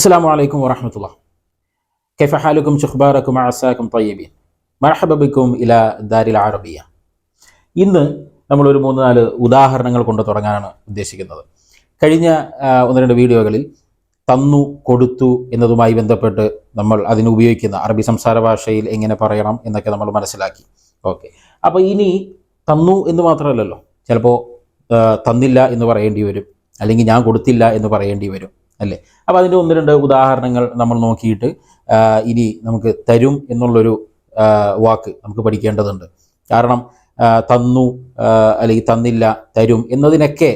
അസ്സാം വലൈക്കും വാഹമത്തുള്ള കൈഫ ഹാലുക്കും عساكم طيبين مرحبا بكم ഇല دار അറബിയ ഇന്ന് നമ്മളൊരു മൂന്ന് നാല് ഉദാഹരണങ്ങൾ കൊണ്ട് തുടങ്ങാനാണ് ഉദ്ദേശിക്കുന്നത്. കഴിഞ്ഞ ഒന്ന് രണ്ട് വീഡിയോകളിൽ തന്നു കൊടുത്തു എന്നതുമായി ബന്ധപ്പെട്ട് നമ്മൾ അതിന് ഉപയോഗിക്കുന്ന അറബി സംസാര ഭാഷയിൽ എങ്ങനെ പറയണം എന്നൊക്കെ നമ്മൾ മനസ്സിലാക്കി. ഓക്കെ. അപ്പോൾ ഇനി തന്നു എന്ന് മാത്രമല്ലല്ലോ. ചിലപ്പോൾ തന്നില്ല എന്ന് പറയേണ്ടി വരും. അല്ലെങ്കിൽ ഞാൻ കൊടുത്തില്ല എന്ന് പറയേണ്ടി വരും. അല്ലേ? അപ്പോൾ അതിന്റെ ഒന്ന് രണ്ട് ഉദാഹരണങ്ങൾ നമ്മൾ നോക്കിയിട്ട് ഇനി നമുക്ക് തരും എന്നുള്ളൊരു വാക്ക് നമുക്ക് പഠിക്കേണ്ടതുണ്ട്. കാരണം തന്നു അല്ലെങ്കിൽ തന്നില്ല തരും എന്നതിനൊക്കെ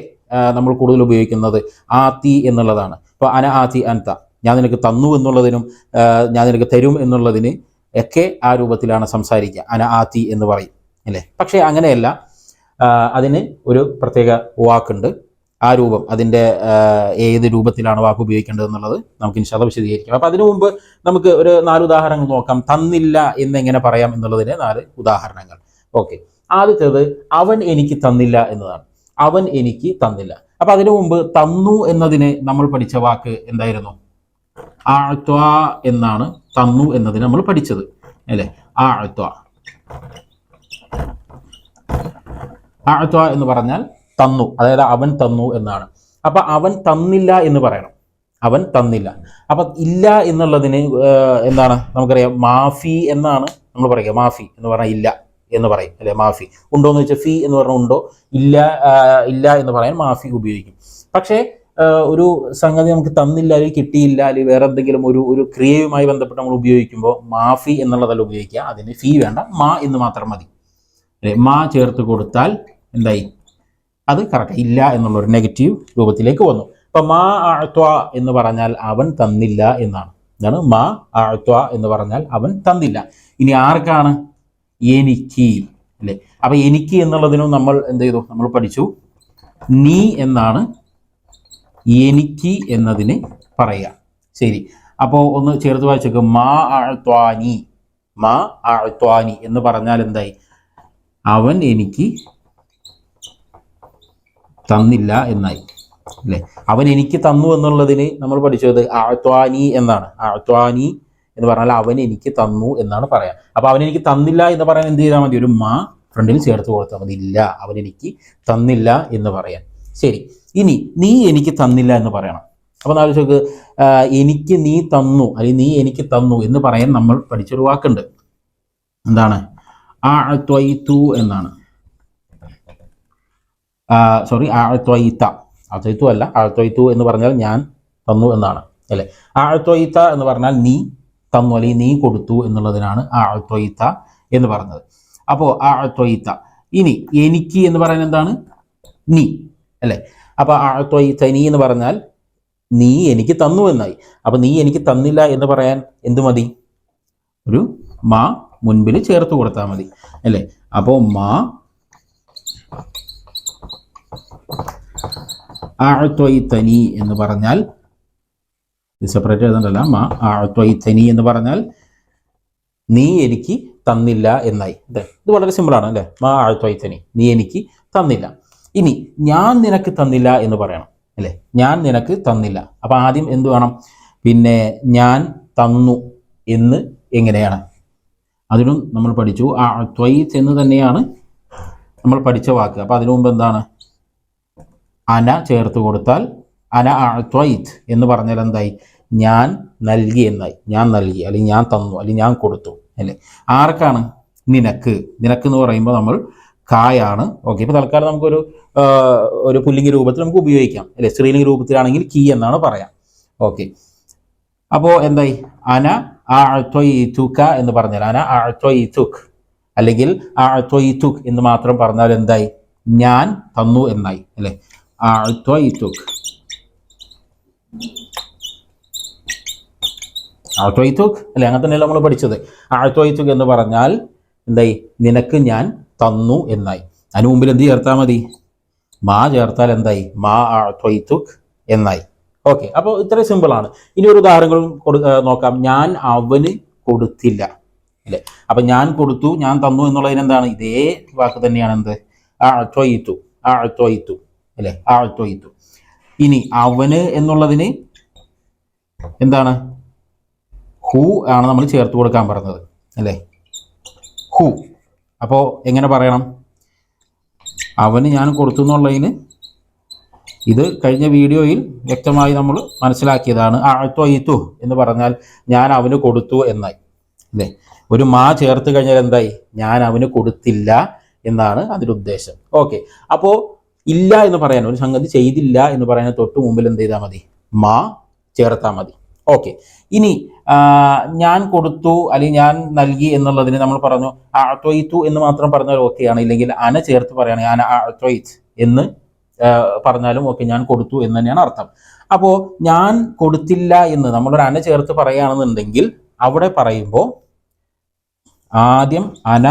നമ്മൾ കൂടുതൽ ഉപയോഗിക്കുന്നത് ആത്തി എന്നുള്ളതാണ്. ഇപ്പോൾ അന ആത്തി അനത്ത ഞാൻ നിനക്ക് തന്നു എന്നുള്ളതിനും ഞാൻ നിനക്ക് തരും എന്നുള്ളതിന് ഒക്കെ ആ രൂപത്തിലാണ് സംസാരിക്കുക. അന ആത്തി എന്ന് പറയും. അല്ലേ? പക്ഷേ അങ്ങനെയല്ല. അതിന് ഒരു പ്രത്യേക വാക്കുണ്ട്. ആ രൂപം അതിന്റെ ഏത് രൂപത്തിലാണ് വാക്ക് ഉപയോഗിക്കേണ്ടത് എന്നുള്ളത് നമുക്ക് ഇൻഷാല്ല വിശദീകരിക്കാം. അപ്പം അതിനു മുമ്പ് നമുക്ക് ഒരു നാല് ഉദാഹരണങ്ങൾ നോക്കാം. തന്നില്ല എന്നെങ്ങനെ പറയാം എന്നുള്ളതിന് നാല് ഉദാഹരണങ്ങൾ. ഓക്കെ. ആദ്യത്തേത് അവൻ എനിക്ക് തന്നില്ല എന്നതാണ്. അവൻ എനിക്ക് തന്നില്ല. അപ്പൊ അതിനു മുമ്പ് തന്നു എന്നതിന് നമ്മൾ പഠിച്ച വാക്ക് എന്തായിരുന്നു? ആഴ്ത്വ എന്നാണ് തന്നു എന്നതിന് നമ്മൾ പഠിച്ചത്. അല്ലേ? ആഴ്ത്വ ആഴ്ത്വ എന്ന് പറഞ്ഞാൽ തന്നു. അതായത് അവൻ തന്നു എന്നാണ്. അപ്പൊ അവൻ തന്നില്ല എന്ന് പറയണം. അവൻ തന്നില്ല. അപ്പൊ ഇല്ല എന്നുള്ളതിന് എന്താണ്? നമുക്കറിയാം മാഫി എന്നാണ് നമ്മൾ പറയുക. മാഫി എന്ന് പറഞ്ഞാൽ ഇല്ല എന്ന് പറയും അല്ലെ? മാഫി. ഉണ്ടോ എന്ന് വെച്ചാൽ ഫി എന്ന് പറഞ്ഞാൽ ഉണ്ടോ? ഇല്ല ഇല്ല എന്ന് പറയാൻ മാഫി ഉപയോഗിക്കും. പക്ഷേ ഒരു സംഗതി നമുക്ക് തന്നില്ല അല്ലെങ്കിൽ കിട്ടിയില്ല അല്ലെങ്കിൽ വേറെ എന്തെങ്കിലും ഒരു ഒരു ക്രിയയുമായി ബന്ധപ്പെട്ട് നമ്മൾ ഉപയോഗിക്കുമ്പോൾ മാഫി എന്നുള്ളതല്ല ഉപയോഗിക്കുക. അതിന് ഫീ വേണ്ട. മാ എന്ന് മാത്രം മതി. അല്ലെ? മാ ചേർത്ത് കൊടുത്താൽ എന്തായി? അത് കറക്റ്റ് ഇല്ല എന്നുള്ള ഒരു നെഗറ്റീവ് രൂപത്തിലേക്ക് വന്നു. അപ്പൊ മാ ആഴ്ത്വ എന്ന് പറഞ്ഞാൽ അവൻ തന്നില്ല എന്നാണ്. എന്താണ്? മാ ആഴ്ത്വ എന്ന് പറഞ്ഞാൽ അവൻ തന്നില്ല. ഇനി ആർക്കാണ്? എനിക്ക്. അല്ലേ? അപ്പൊ എനിക്ക് എന്നുള്ളതിനും നമ്മൾ എന്ത് ചെയ്തു? നമ്മൾ പഠിച്ചു. നീ എന്നാണ്? എനിക്ക് എന്നതിന് പറയുക. ശരി. അപ്പോൾ ഒന്ന് ചേർത്ത് വായിച്ചേക്ക്. മാ ആഴ്ത്വാനി മാ ആഴ്ത്വാനി എന്ന് പറഞ്ഞാൽ എന്തായി? അവൻ എനിക്ക് തന്നില്ല എന്നായി. അല്ലേ? അവൻ എനിക്ക് തന്നു എന്നുള്ളതിന് നമ്മൾ പഠിച്ചത് ആഴ്ത്വാനി എന്നാണ്. ആഴ്ത്വാനി എന്ന് പറഞ്ഞാൽ അവൻ എനിക്ക് തന്നു എന്നാണ് പറയാം. അപ്പൊ അവൻ എനിക്ക് തന്നില്ല എന്ന് പറയാൻ എന്ത് ചെയ്താൽ മതി? ഒരു മാ ഫ്രണ്ടിൽ ചേർത്ത് കൊടുത്താൽ മതി. ഇല്ല അവൻ എനിക്ക് തന്നില്ല എന്ന് പറയാം ശരി. ഇനി നീ എനിക്ക് തന്നില്ല എന്ന് പറയണം. അപ്പൊ നാല് ചോക്ക് എനിക്ക് നീ തന്നു അല്ലെങ്കിൽ നീ എനിക്ക് തന്നു എന്ന് പറയാൻ നമ്മൾ പഠിച്ചൊരു വാക്കുണ്ട്. എന്താണ്? ആ ത്വയ്ത്തു എന്നാണ്. സോറി ആഴ്ത്വയിത്ത ആഴ്ത്വയിത്തു അല്ല ആഴ്ത്വയിത്തു എന്ന് പറഞ്ഞാൽ ഞാൻ തന്നു എന്നാണ് അല്ലേ? ആഴ്ത്വയിത്ത എന്ന് പറഞ്ഞാൽ നീ തന്നു അല്ലെങ്കിൽ നീ കൊടുത്തു എന്നുള്ളതിനാണ് ആഴ്ത്വയിത്ത എന്ന് പറഞ്ഞത്. അപ്പോൾ ആഴ്ത്വയിത്ത ഇനി എനിക്ക് എന്ന് പറയുന്നത് എന്താണ്? നീ അല്ലേ? അപ്പോൾ ആഴ്ത്വയിത്ത നീ എന്ന് പറഞ്ഞാൽ നീ എനിക്ക് തന്നു എന്നായി. അപ്പൊ നീ എനിക്ക് തന്നില്ല എന്ന് പറയാൻ എന്ത് മതി? ഒരു മാ മുൻപിൽ ചേർത്ത് കൊടുത്താൽ മതി അല്ലേ? അപ്പോൾ മാ ആഴ്ത്വയിത്തനി എന്ന് പറഞ്ഞാൽ ഇത് സെപ്പറേറ്റ് എഴുതണ്ടല്ല എന്ന് പറഞ്ഞാൽ നീ എനിക്ക് തന്നില്ല എന്നായി. അതെ ഇത് വളരെ സിമ്പിളാണ് അല്ലേ? മാ ആഴ്ത്വയിത്തനി നീ എനിക്ക് തന്നില്ല. ഇനി ഞാൻ നിനക്ക് തന്നില്ല എന്ന് പറയണം അല്ലേ? ഞാൻ നിനക്ക് തന്നില്ല. അപ്പൊ ആദ്യം എന്ത് വേണം? പിന്നെ ഞാൻ തന്നു എന്ന് എങ്ങനെയാണ്? അതിനും നമ്മൾ പഠിച്ചു. ആ ത്വയിത്ത് എന്ന് തന്നെയാണ് നമ്മൾ പഠിച്ച വാക്ക്. അപ്പൊ അതിനു മുമ്പ് എന്താണ്? അന ചേർത്ത് കൊടുത്താൽ അന അത്വൈത്ത് എന്ന് പറഞ്ഞാൽ എന്തായി? ഞാൻ നൽകി എന്നായി. ഞാൻ നൽകി അല്ലെങ്കിൽ ഞാൻ തന്നു അല്ലെങ്കിൽ ഞാൻ കൊടുത്തു അല്ലേ? ആർക്കാണ്? നിനക്ക്. നിനക്ക് എന്ന് പറയുമ്പോൾ നമ്മൾ കായാണ്. ഓക്കെ ഇപ്പൊ തൽക്കാലം നമുക്കൊരു ഒരു പുല്ലിംഗ രൂപത്തിൽ നമുക്ക് ഉപയോഗിക്കാം അല്ലെ? സ്ത്രീലിംഗ രൂപത്തിലാണെങ്കിൽ കീ എന്നാണ് പറയാം. ഓക്കെ. അപ്പോൾ എന്തായി? അന ആഴ്ത്വയിത്തുക എന്ന് പറഞ്ഞാൽ അന ആഴ്ത്വയിത്തുക് അല്ലെങ്കിൽ ആഴ്ത്വയിത്തുക് എന്ന് മാത്രം പറഞ്ഞാൽ എന്തായി? ഞാൻ തന്നു എന്നായി അല്ലെ? ആഴ്ത്വയിത്തുക് ആഴ്ത്വയിത്തുക് അല്ലെ അങ്ങനെ തന്നെയല്ല നമ്മൾ പഠിച്ചത്. ആഴ്ത്വയിത്തുക് എന്ന് പറഞ്ഞാൽ എന്തായി? നിനക്ക് ഞാൻ തന്നു എന്നായി. അതിന് മുമ്പിൽ എന്ത് ചേർത്താൽ മതി? മാ ചേർത്താൽ എന്തായി? മാ ആഴ്ത്വയിത്തുക് എന്നായി. ഓക്കെ അപ്പോൾ ഇത്ര സിമ്പിളാണ് ഇനി ഒരു ഉദാഹരണങ്ങൾ കൊടു ആ, നോക്കാം. ഞാൻ അവന് കൊടുത്തില്ല. അല്ലേ? അപ്പൊ ഞാൻ കൊടുത്തു ഞാൻ തന്നു എന്നുള്ളതിന് എന്താണ്? ഇതേ വാക്ക് തന്നെയാണ് എന്ത്? ആഴ്ത്വയിത്തു ആഴ്ത്വയിത്തു അല്ലേ? ആഴ്ത്വയിത്തു ഇനി അവന് എന്നുള്ളതിന് എന്താണ്? ഹു ആണ് നമ്മൾ ചേർത്ത് കൊടുക്കാൻ പറഞ്ഞത്. അല്ലേ? ഹു. അപ്പോൾ എങ്ങനെ പറയണം? അവന് ഞാൻ കൊടുത്തു എന്നുള്ളതിന് ഇത് കഴിഞ്ഞ വീഡിയോയിൽ വ്യക്തമായി നമ്മൾ മനസ്സിലാക്കിയതാണ്. ആഴ്ത്തു എന്ന് പറഞ്ഞാൽ ഞാൻ അവന് കൊടുത്തു എന്നായി. അല്ലേ? ഒരു മാ ചേർത്ത് കഴിഞ്ഞാൽ എന്തായി? ഞാൻ അവന് കൊടുത്തില്ല എന്നാണ് അതിന്റെ ഉദ്ദേശം. ഓക്കെ. അപ്പോൾ ഇല്ല എന്ന് പറയാൻ ഒരു സംഗതി ചെയ്തില്ല എന്ന് പറയാൻ തൊട്ട് മുമ്പിൽ എന്ത് ചെയ്താൽ മതി? മാ ചേർത്താൽ മതി. ഓക്കെ. ഇനി ഞാൻ കൊടുത്തു അല്ലെങ്കിൽ ഞാൻ നൽകി എന്നുള്ളതിന് നമ്മൾ പറഞ്ഞു അത്വയിത്തു എന്ന് മാത്രം പറഞ്ഞാൽ ഓക്കെയാണ് ഇല്ലെങ്കിൽ അന ചേർത്ത് പറയുകയാണെങ്കിൽ അന അത്വയിത്ത് എന്ന് പറഞ്ഞാലും ഓക്കെ ഞാൻ കൊടുത്തു എന്ന് തന്നെയാണ് അർത്ഥം. അപ്പോൾ ഞാൻ കൊടുത്തില്ല എന്ന് നമ്മളൊരു അന ചേർത്ത് പറയുകയാണെന്നുണ്ടെങ്കിൽ അവിടെ പറയുമ്പോൾ ആദ്യം അന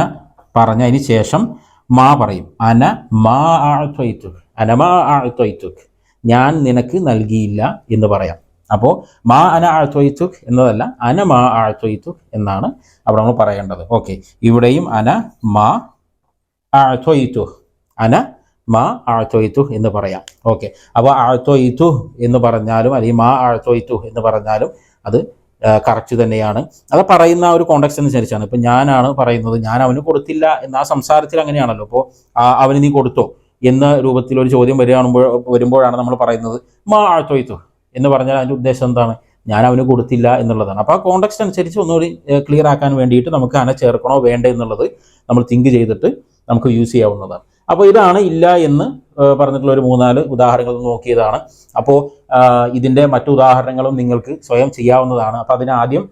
പറഞ്ഞതിന് ശേഷം മാ പറയും. അന മാ ആഴ്ത്വയിത്തുക് അന മാ ആഴ്ത്വയിത്തുക് ഞാൻ നിനക്ക് നൽകിയില്ല എന്ന് പറയാം. അപ്പോൾ മാ അന ആഴ്ത്വയിത്തുക് എന്നതല്ല അന മാ ആഴ്ത്വയിത്തുക് എന്നാണ് അവിടെ നമ്മൾ പറയേണ്ടത്. ഓക്കെ. ഇവിടെയും അന മാ ആഴ്ത്വയിത്തു അന മാ ആഴ്ത്വയിത്തു എന്ന് പറയാം. ഓക്കെ. അപ്പോൾ ആഴ്ത്വയിത്തു എന്ന് പറഞ്ഞാലും അല്ലെങ്കിൽ മാ ആഴ്ത്വയിത്തു എന്ന് പറഞ്ഞാലും അത് കറക്റ്റ് തന്നെയാണ്. അത് പറയുന്ന ഒരു കോണ്ടക്സ്റ്റ് അനുസരിച്ചാണ്. ഇപ്പം ഞാനാണ് പറയുന്നത് ഞാൻ അവന് കൊടുത്തില്ല എന്ന ആ സംസാരത്തിൽ അങ്ങനെയാണല്ലോ. അപ്പോൾ അവന് നീ കൊടുത്തോ എന്ന രൂപത്തിൽ ഒരു ചോദ്യം വരികയാണുമ്പോൾ വരുമ്പോഴാണ് നമ്മൾ പറയുന്നത് മാ ആഴ്ത്തോയ്ത്തു എന്ന് പറഞ്ഞാൽ അതിന്റെ ഉദ്ദേശം എന്താണ്? ഞാൻ അവന് കൊടുത്തില്ല എന്നുള്ളതാണ്. അപ്പോൾ ആ കോണ്ടക്സ്റ്റ് അനുസരിച്ച് ഒന്നുകൂടി ക്ലിയർ ആക്കാൻ വേണ്ടിയിട്ട് നമുക്ക് അന ചേർക്കണോ വേണ്ടേ എന്നുള്ളത് നമ്മൾ തിങ്ക് ചെയ്തിട്ട് നമുക്ക് യൂസ് ചെയ്യാവുന്നതാണ്. അപ്പോൾ ഇതാണ് ഇല്ല എന്ന് പറഞ്ഞിട്ടുള്ള ഒരു മൂന്നാൽ ഉദാഹരണങ്ങൾ നോക്കിയതാണ്. അപ്പോൾ ഇതിന്റെ മറ്റു ഉദാഹരണങ്ങളും നിങ്ങൾക്ക് സ്വയം ചെയ്യാവുന്നതാണ്. അപ്പോൾ അതിനാദ്യം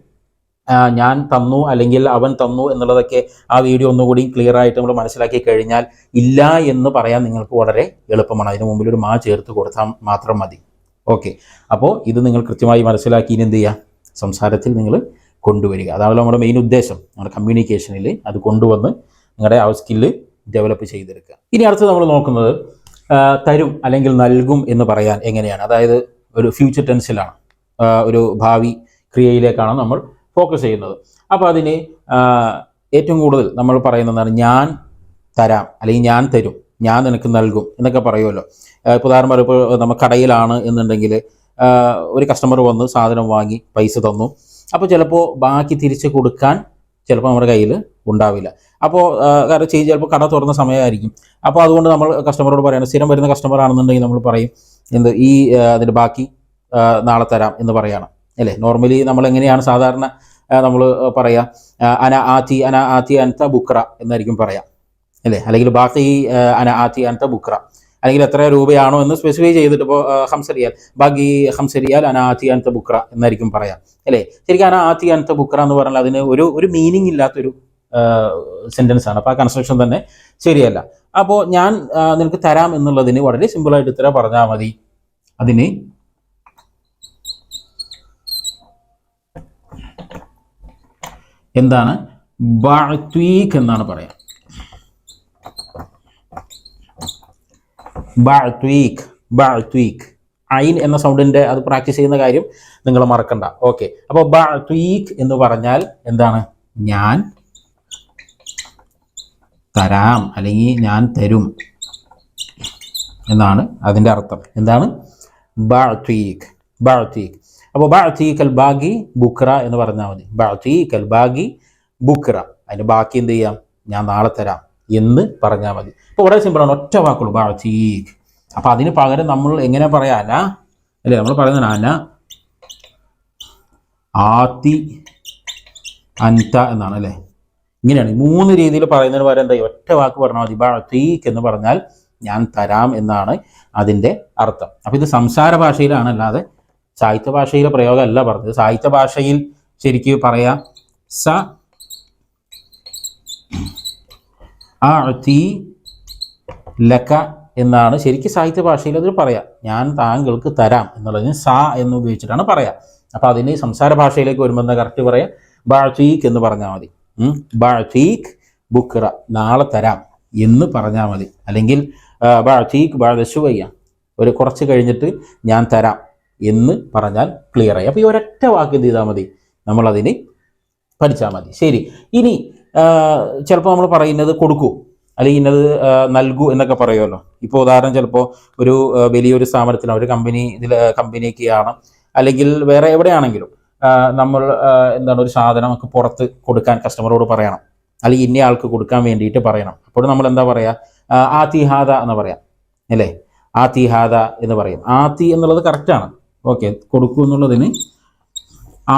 ഞാൻ തന്നു അല്ലെങ്കിൽ അവൻ തന്നു എന്നുള്ളതൊക്കെ ആ വീഡിയോ ഒന്നുകൂടി ക്ലിയർ ആയിട്ട് നമ്മൾ മനസ്സിലാക്കി കഴിഞ്ഞാൽ ഇല്ല എന്ന് പറയാൻ നിങ്ങൾക്ക് വളരെ എളുപ്പമാണ്. അതിന് മുമ്പിൽ ഒരു മാ ചേർത്ത് കൊടുത്താൽ മാത്രം മതി. ഓക്കെ. അപ്പോൾ ഇത് നിങ്ങൾ കൃത്യമായി മനസ്സിലാക്കി ഇനി എന്ത് ചെയ്യുക സംസാരത്തിൽ നിങ്ങൾ കൊണ്ടുവരിക. അതാണല്ലോ നമ്മുടെ മെയിൻ ഉദ്ദേശം. നമ്മുടെ കമ്മ്യൂണിക്കേഷനിൽ അത് കൊണ്ടുവന്ന് നിങ്ങളുടെ ആ സ്കില്ല് ഡെവലപ്പ് ചെയ്തെടുക്കുക. ഇനി അടുത്ത് നമ്മൾ നോക്കുന്നത് തരും അല്ലെങ്കിൽ നൽകും എന്ന് പറയാൻ എങ്ങനെയാണ്. അതായത് ഒരു ഫ്യൂച്ചർ ടെൻസിലാണ് ഒരു ഭാവി ക്രിയയിലേക്കാണ് നമ്മൾ ഫോക്കസ് ചെയ്യുന്നത്. അപ്പോൾ അതിന് ഏറ്റവും കൂടുതൽ നമ്മൾ പറയുന്നതാണ് ഞാൻ തരാം അല്ലെങ്കിൽ ഞാൻ തരും ഞാൻ നിനക്ക് നൽകും എന്നൊക്കെ പറയുമല്ലോ. ഇപ്പോൾ ഉദാഹരണം പറയുമ്പോൾ നമ്മൾ കടയിലാണ് എന്നുണ്ടെങ്കിൽ ഒരു കസ്റ്റമർ വന്ന് സാധനം വാങ്ങി പൈസ തന്നു. അപ്പോൾ ചിലപ്പോൾ ബാക്കി തിരിച്ച് കൊടുക്കാൻ ചിലപ്പോൾ നമ്മുടെ കയ്യിൽ ഉണ്ടാവില്ല. അപ്പോൾ കാരണം ചെയ്ത് ചിലപ്പോൾ കട തുറന്ന സമയമായിരിക്കും. അപ്പോൾ അതുകൊണ്ട് നമ്മൾ കസ്റ്റമറോട് പറയണം സ്ഥിരം വരുന്ന കസ്റ്റമർ ആണെന്നുണ്ടെങ്കിൽ നമ്മൾ പറയും എന്ത് ഈ അതിന്റെ ബാക്കി നാളെ തരാം എന്ന് പറയണം. അല്ലേ? നോർമലി നമ്മൾ എങ്ങനെയാണ് സാധാരണ നമ്മൾ പറയാ അന ആത്തി അന ആത്തി അനത്ത ബുക്ര എന്നായിരിക്കും പറയാം. അല്ലേ? അല്ലെങ്കിൽ ബാക്കി അന ആത്തി അനത്ത ബുക്ര. അല്ലെങ്കിൽ എത്ര രൂപയാണോ എന്ന് സ്പെസിഫൈ ചെയ്തിട്ട് ഇപ്പോൾ ഹംസരിയാൽ ബാക്കി ഹംസരിയാൽ അന ആത്തി അനത്ത ബുക്ര എന്നായിരിക്കും പറയാം. അല്ലേ? ശരിക്കും അന ആത്തി അനത്ത ബുക്ര എന്ന് പറഞ്ഞാൽ അതിന് ഒരു ഒരു മീനിങ് ഇല്ലാത്തൊരു സെന്റൻസ് ആണ്. അപ്പോൾ ആ കൺസ്ട്രക്ഷൻ തന്നെ ശരിയല്ല. അപ്പോൾ ഞാൻ നിനക്ക് തരാം എന്നുള്ളതിന് വളരെ സിമ്പിളായിട്ട് ഇത്ര പറഞ്ഞാൽ മതി. അതിന് എന്താണ്? ബാഴ്ത്വീക്ക് എന്നാണ് പറയാം. ബാഴ്ത്വീക്ക് ബാഴ്ത്വീക്ക് ഐൻ എന്ന സൗണ്ടിന്റെ അത് പ്രാക്ടീസ് ചെയ്യുന്ന കാര്യം നിങ്ങൾ മറക്കണ്ട. ഓക്കെ അപ്പോൾ ബാഴ്ത്വീക്ക് എന്ന് പറഞ്ഞാൽ എന്താണ്? ഞാൻ തരാം അല്ലെങ്കിൽ ഞാൻ തരും എന്നാണ് അതിന്റെ അർത്ഥം. എന്താണ്? ബാഴ്ത്തീഖ് ബാഴ്ത്തീഖ് അപ്പോൾ ബാഴ്ത്തീഖ് അൽ ബാഗി ബുക്ര എന്ന് പറഞ്ഞാൽ മതി. ബാഴ്ത്തീഖ് അൽ ബാഗി ബുക്ര അതിന്റെ ബാക്കി എന്ത് ചെയ്യാം? ഞാൻ നാളെ തരാം എന്ന് പറഞ്ഞാൽ മതി. അപ്പോൾ വളരെ സിമ്പിളാണ് ഒറ്റ വാക്കുള്ളൂ ബാഴ്ത്തീഖ് അപ്പോൾ അതിന് പകരം നമ്മൾ എങ്ങനെ പറയാം? അന അല്ലേ? നമ്മൾ പറയുന്നത് അന. ആത്തി അൻത എന്നാണ് അല്ലേ? ഇങ്ങനെയാണ്. മൂന്ന് രീതിയിൽ പറയുന്നതിന് പകരം എന്താ ഒറ്റ വാക്ക് പറഞ്ഞാൽ മതി. ബഅ്തീക് എന്ന് പറഞ്ഞാൽ ഞാൻ തരാം എന്നാണ് അതിന്റെ അർത്ഥം. അപ്പം ഇത് സംസാര ഭാഷയിലാണ്. അല്ലാതെ സാഹിത്യ ഭാഷയിലെ പ്രയോഗമല്ല പറഞ്ഞത്. സാഹിത്യ ഭാഷയിൽ ശരിക്കും പറയാം സ ആ തീ ലക്ക എന്നാണ് ശരിക്കും സാഹിത്യ ഭാഷയിൽ അതിൽ പറയാം. ഞാൻ താങ്കൾക്ക് തരാം എന്നുള്ളതിന് സ എന്ന് ഉപയോഗിച്ചിട്ടാണ് പറയാം. അപ്പം അതിന് സംസാര ഭാഷയിലേക്ക് വരുമ്പോൾ എന്താ കറക്റ്റ് പറയാം? ബാഴ്ത്തീക്ക് എന്ന് പറഞ്ഞാൽ മതി. ബാഴ്ത്തീക്ക് ബുക്ര നാളെ തരാം എന്ന് പറഞ്ഞാൽ മതി. അല്ലെങ്കിൽ ബാഴ്ത്തീക്ക് ബാഴ്ദശുവയ്യ ഒരു കുറച്ച് കഴിഞ്ഞിട്ട് ഞാൻ തരാം എന്ന് പറഞ്ഞാൽ ക്ലിയർ ആയി. അപ്പോൾ ഈ ഒരൊറ്റ വാക്ക് എന്ത് ചെയ്താൽ മതി? നമ്മളതിന് പഠിച്ചാൽ മതി. ശരി. ഇനി ചിലപ്പോൾ നമ്മൾ പറയുന്നത് കൊടുക്കൂ. അല്ലെങ്കിൽ ഇന്നത് നൽകൂ എന്നൊക്കെ പറയുമല്ലോ. ഇപ്പോൾ ഉദാഹരണം ചിലപ്പോൾ ഒരു വലിയൊരു സ്ഥാപനത്തിലാണ് ഒരു കമ്പനി ഇതിൽ കമ്പനിയൊക്കെയാണ് അല്ലെങ്കിൽ വേറെ എവിടെയാണെങ്കിലും നമ്മൾ എന്താണ് ഒരു സാധനം നമുക്ക് പുറത്ത് കൊടുക്കാൻ കസ്റ്റമറോട് പറയണം. അല്ലെങ്കിൽ ഇന്ന ആൾക്ക് കൊടുക്കാൻ വേണ്ടിയിട്ട് പറയണം. അപ്പോൾ നമ്മൾ എന്താ പറയുക ആ തിഹാദ എന്ന് പറയാം. അല്ലേ? ആ തിഹാദ എന്ന് പറയും. ആത്തി എന്നുള്ളത് കറക്റ്റാണ് ഓക്കെ കൊടുക്കൂ എന്നുള്ളതിന്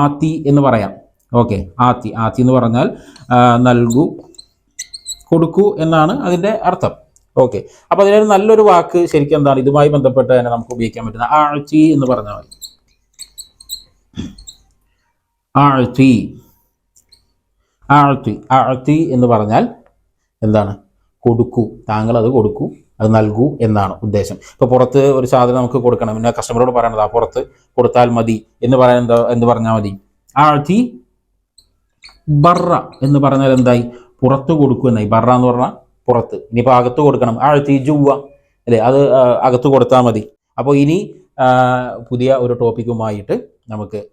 ആത്തി എന്ന് പറയാം. ഓക്കെ ആത്തി. ആത്തി എന്ന് പറഞ്ഞാൽ നൽകൂ കൊടുക്കൂ എന്നാണ് അതിന്റെ അർത്ഥം. ഓക്കെ അപ്പോൾ അതിനൊരു നല്ലൊരു വാക്ക് ശരിക്കും എന്താണ്? ഇതുമായി ബന്ധപ്പെട്ട് തന്നെ നമുക്ക് ഉപയോഗിക്കാൻ പറ്റുന്ന ആഴ്ചി എന്ന് പറഞ്ഞാൽ മതി. ആഴ്ചി ആഴ്ത്തി. ആഴ്ത്തി എന്ന് പറഞ്ഞാൽ എന്താണ്? കൊടുക്കൂ. താങ്കൾ അത് കൊടുക്കൂ. അത് നൽകൂ എന്നാണ് ഉദ്ദേശം. ഇപ്പോൾ പുറത്ത് ഒരു സാധനം നമുക്ക് കൊടുക്കണം. പിന്നെ കസ്റ്റമറോട് പറയണത് ആ പുറത്ത് കൊടുത്താൽ മതി എന്ന് പറയാൻ എന്താ എന്ന് പറഞ്ഞാൽ മതി. ആഴ്ത്തി ബറ എന്ന് പറഞ്ഞാൽ എന്തായി? പുറത്ത് കൊടുക്കൂ എന്നായി. ബറ എന്ന് പറഞ്ഞാൽ പുറത്ത്. ഇനിയിപ്പോൾ അകത്ത് കൊടുക്കണം. ആഴ്ത്തി ജുവ അല്ലേ? അത് അകത്ത് കൊടുത്താൽ മതി. അപ്പോൾ ഇനി പുതിയ ഒരു ടോപ്പിക്കുമായിട്ട് നമുക്ക്